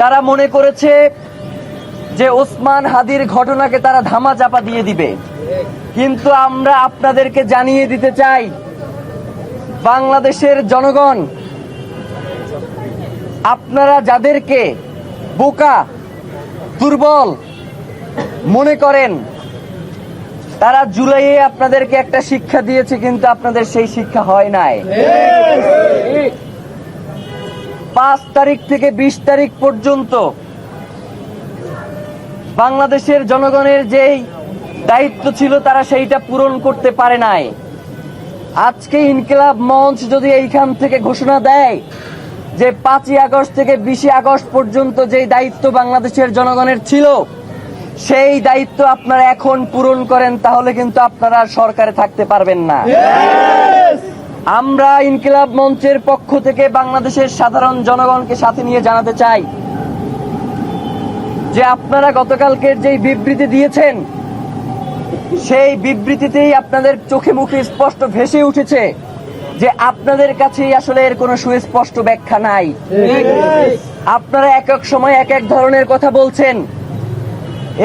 তারা মনে করেছে যে ওসমান হাদির ঘটনাকে তারা ধামা চাপা দিয়ে দিবে। কিন্তু আমরা আপনাদেরকে জানিয়ে দিতে চাই, বাংলাদেশের জনগণ, আপনারা যাদেরকে বোকা, দুর্বল মনে করেন, তারা জুলাইয়ে আপনাদেরকে একটা শিক্ষা দিয়েছে, কিন্তু আপনাদের সেই শিক্ষা হয় নাই। পাঁচ তারিখ থেকে বিশ তারিখ পর্যন্ত বাংলাদেশের জনগণের যেই দায়িত্ব ছিল, তারা সেইটা পূরণ করতে পারে নাই। আজকে ইনকিলাব মঞ্চ যদি এইখান থেকে ঘোষণা দেয় যে পাঁচই আগস্ট থেকে বিশে আগস্ট পর্যন্ত যেই দায়িত্ব বাংলাদেশের জনগণের ছিল, সেই দায়িত্ব আপনারা এখন পূরণ করেন, তাহলে কিন্তু আপনারা সরকারে থাকতে পারবেন না। আমরা ইনকিলাব মঞ্চের পক্ষ থেকে বাংলাদেশের সাধারণ জনগণকে সাথে নিয়ে জানাতে চাই যে আপনারা গতকালকের যেই বিবৃতি দিয়েছেন, সেই বিবৃতিতেই আপনাদের চোখে মুখে স্পষ্ট ভেসে উঠেছে যে আপনাদের কাছেই আসলে এর কোনো সুস্পষ্ট ব্যাখ্যা নাই। আপনারা এক এক সময় এক এক ধরনের কথা বলছেন।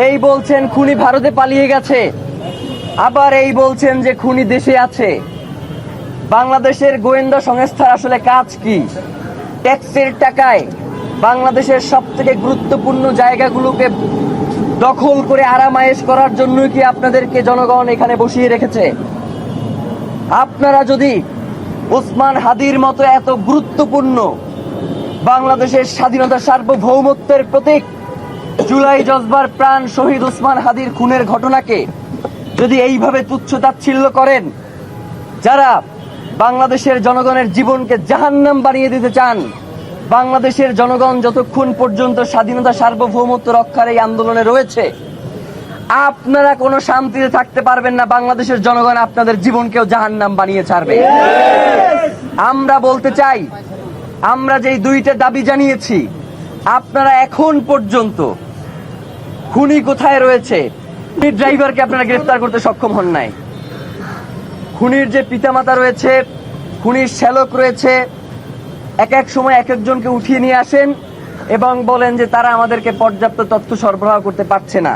এই বলছেন, খুনি ভারতে পালিয়ে গেছে। আবার এই বলছেন যে খুনি দেশে আছে। বাংলাদেশের গোয়েন্দা সংস্থার আসলে কাজ কি? ট্যাক্সের টাকায় বাংলাদেশের সব থেকে গুরুত্বপূর্ণ জায়গাগুলোকে দখল করে আরামায়েশ করার জন্যই কি আপনাদেরকে জনগণ এখানে বসিয়ে রেখেছে? আপনারা যদি ওসমান হাদির মতো এত গুরুত্বপূর্ণ বাংলাদেশের স্বাধীনতা সার্বভৌমত্বের প্রতীক, জুলাই জজবার প্রাণ শহীদ ওসমান হাদির খুনের ঘটনাকে যদি এইভাবে তুচ্ছ তাচ্ছিল্য করেন, যারা বাংলাদেশের জনগণের জীবনকে জাহান্নাম বানিয়ে দিতে চান। বাংলাদেশের জনগণ যতক্ষণ পর্যন্ত স্বাধীনতা সার্বভৌমত্ব রক্ষার এই আন্দোলনে রয়েছে, আপনারা কোনো শান্তিতে থাকতে পারবেন না। বাংলাদেশের জনগণ আপনাদের জীবনকেও জাহান্নাম বানিয়ে ছাড়বে। আমরা বলতে চাই, আমরা যেই দুইটা দাবি জানিয়েছি, আপনারা এখন পর্যন্ত খুনি কোথায় রয়েছে ড্রাইভারকে আপনারা গ্রেফতার করতে সক্ষম হন নাই। খুনির যে পিতামাতা রয়েছে, খুনির শ্যালক রয়েছে, এক এক সময় এক একজনকে উঠিয়ে নিয়ে আসেন এবং বলেন যে তারা আমাদেরকে পর্যাপ্ত তথ্য সরবরাহ করতে পারছে না।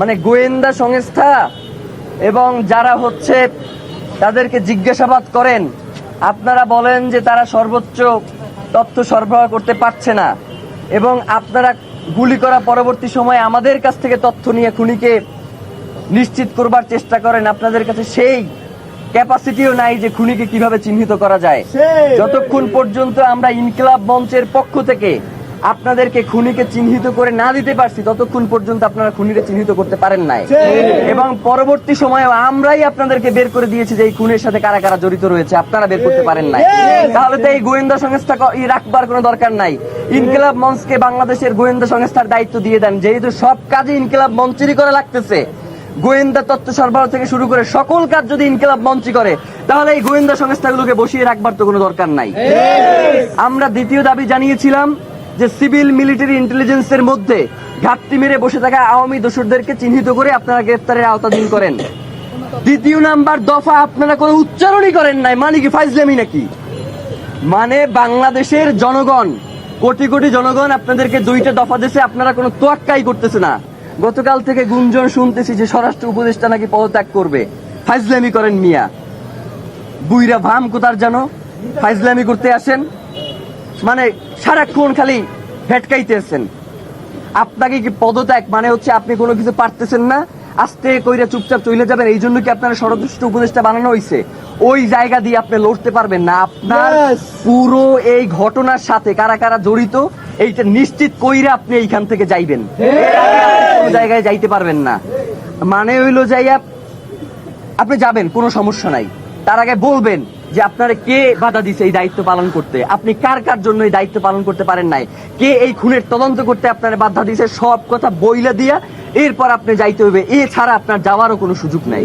মানে গোয়েন্দা সংস্থা এবং যারা হচ্ছে তাদেরকে জিজ্ঞাসাবাদ করেন, আপনারা বলেন যে তারা সর্বোচ্চ তথ্য সরবরাহ করতে পারছে না এবং আপনারা গুলি করা পরবর্তী সময়ে আমাদের কাছ থেকে তথ্য নিয়ে খুনিকে নিশ্চিত করবার চেষ্টা করেন, আপনাদের কাছে সেই ক্যাপাসিটিও নাই যে খুনিকে কীভাবে চিহ্নিত করা যায়। যতক্ষণ পর্যন্ত আমরা ইনকিলাব মঞ্চের পক্ষ থেকে আপনাদেরকে খুনিকে চিহ্নিত করে না দিতে পারছি ততক্ষণ পর্যন্ত আপনারা খুনিকে চিহ্নিত করতে পারেন নাই। এবং পরবর্তী সময়ে আমরাই আপনাদেরকে বের করে দিয়েছি যে এই খুনের সাথে কারা কারা জড়িত রয়েছে আপনারা বের করতে পারেন নাই। তাহলে তো এই গোয়েন্দা সংস্থা রাখবার কোনো দরকার নাই। ইনকিলাব মঞ্চকে বাংলাদেশের গোয়েন্দা সংস্থার দায়িত্ব দিয়ে দেন। যেহেতু সব কাজে ইনকিলাব মঞ্চেরই করা লাগতেছে গোয়েন্দা তথ্য সরবরাহ থেকে শুরু করে সকল কাজ যদি ইনকিলাব মঞ্চই করে, তাহলে এই গোয়েন্দা সংস্থাগুলোকে বসিয়ে রাখবার তো কোনো দরকার নাই। আমরা দ্বিতীয় দাবি জানিয়েছিলাম যে সিভিল মিলিটারি ইন্টেলিজেন্সের মধ্যে ঘাটতি মেরে বসে থাকা আওয়ামী দোসরদেরকে চিহ্নিত করে আপনারা গ্রেপ্তারের আওতাধীন করেন। দ্বিতীয় নাম্বার, দফা আপনারা কোনো উচ্চারণই করেন নাই। মানে কি, ফাইজলামি নাকি? মানে বাংলাদেশের জনগণ, কোটি কোটি জনগণ আপনাদেরকে দুইটা দফা দেশে আপনারা কোনো তোয়াক্কাই করতেছে না। গতকাল থেকে গুঞ্জন শুনতেছি যে স্বরাষ্ট্র উপদেষ্টা নাকি পদত্যাগ করবে। ফাইজলামি করেন মিয়া। বুইরা ভাম, কোথার জানো? ফাইজলামি করতে আসেন। মানে সারাক্ষণ খালি ভেটকাইতেছেন। আপনাকে কি পদত্যাগ মানে হচ্ছে আপনি কোনো কিছু পারতেছেন না? আস্তে কইরা চুপচাপ চলে যাবেন এই জন্য কি আপনার ষড়যন্ত্র উপদেশটা বানানো হয়েছে ওই জায়গা দিয়ে আপনি লড়তে পারবেন না। আপনার পুরো এই ঘটনার সাথে কারা কারা জড়িত এইটা নিশ্চিত কইরা আপনি এইখান থেকে যাইবেন। জায়গায় যাইতে পারবেন না। মানে হইল যাইয়া আপনি যাবেন কোনো সমস্যা নাই। তার আগে বলবেন যে আপনারা কে বাধা দিছে এই দায়িত্ব পালন করতে? আপনি কার কার জন্য এই দায়িত্ব পালন করতে পারেন নাই? কে এই খুনের তদন্ত করতে আপনারা বাধা দিছে? সব কথা বইলা দিয়া এরপর আপনি যাইতে হবে এছাড়া আপনার যাওয়ারও কোনো সুযোগ নাই।